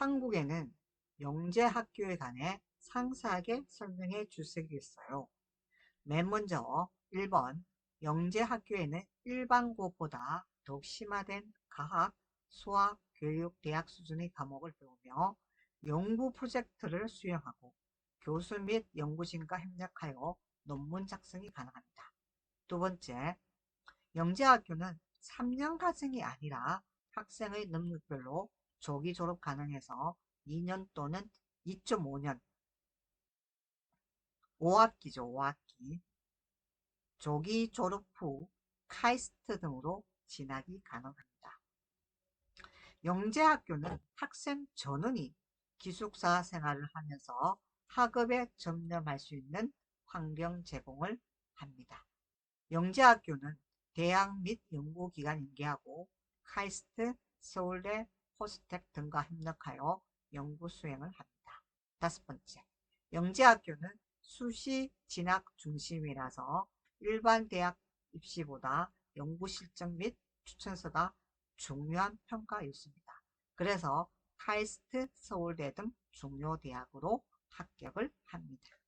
한국에는 영재학교에 관해 상세하게 설명해 주시겠어요? 맨 먼저 1번 영재학교에는 일반고보다 더욱 심화된 과학, 수학, 교육, 대학 수준의 과목을 배우며 연구 프로젝트를 수행하고 교수 및 연구진과 협력하여 논문 작성이 가능합니다. 두 번째, 영재학교는 3년 과정이 아니라 학생의 능력별로 조기 졸업 가능해서 2년 또는 2.5년 5학기죠. 5학기 조기 졸업 후 카이스트 등으로 진학이 가능합니다. 영재학교는 학생 전원이 기숙사 생활을 하면서 학업에 전념할 수 있는 환경 제공을 합니다. 영재학교는 대학 및 연구기관 인계하고 카이스트, 서울대, 포스텍 등과 협력하여 연구 수행을 합니다. 다섯 번째, 영재학교는 수시 진학 중심이라서 일반 대학 입시보다 연구 실적 및 추천서가 중요한 평가였습니다. 그래서 카이스트, 서울대 등 중요 대학으로 합격을 합니다.